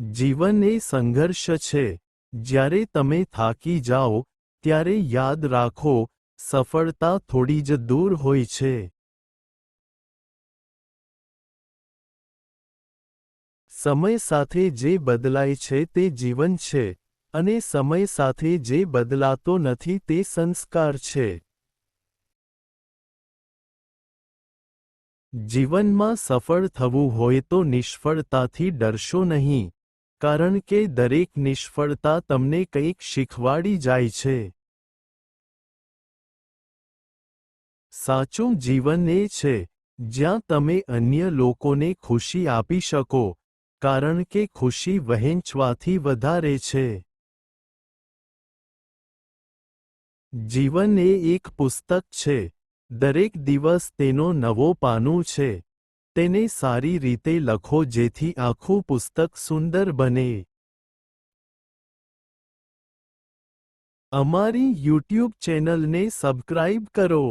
જીવન એ સંઘર્ષ છે. જ્યારે તમે થાકી જાઓ, ત્યારે યાદ રાખો, સફળતા થોડી જ દૂર હોય છે. સમય સાથે જે બદલાય છે તે જીવન છે, અને સમય સાથે જે બદલાતો નથી તે સંસ્કાર છે. જીવનમાં સફળ થવું હોય તો નિષ્ફળતાથી ડરશો નહીં. કારણ કે દરેક નિષ્ફળતા તમને કંઈક શીખવાડી જાય છે. સાચું જીવન એ છે, જ્યાં તમે અન્ય લોકોને ખુશી આપી શકો, કારણ કે ખુશી વહેંચવાથી વધારે છે. જીવન એ એક પુસ્તક છે, દરેક દિવસ તેનો નવો પાનું છે. તેને સારી રીતે લખો જેથી આખું પુસ્તક સુંદર બને અમારી યુટ્યુબ ચેનલને સબસ્ક્રાઇબ કરો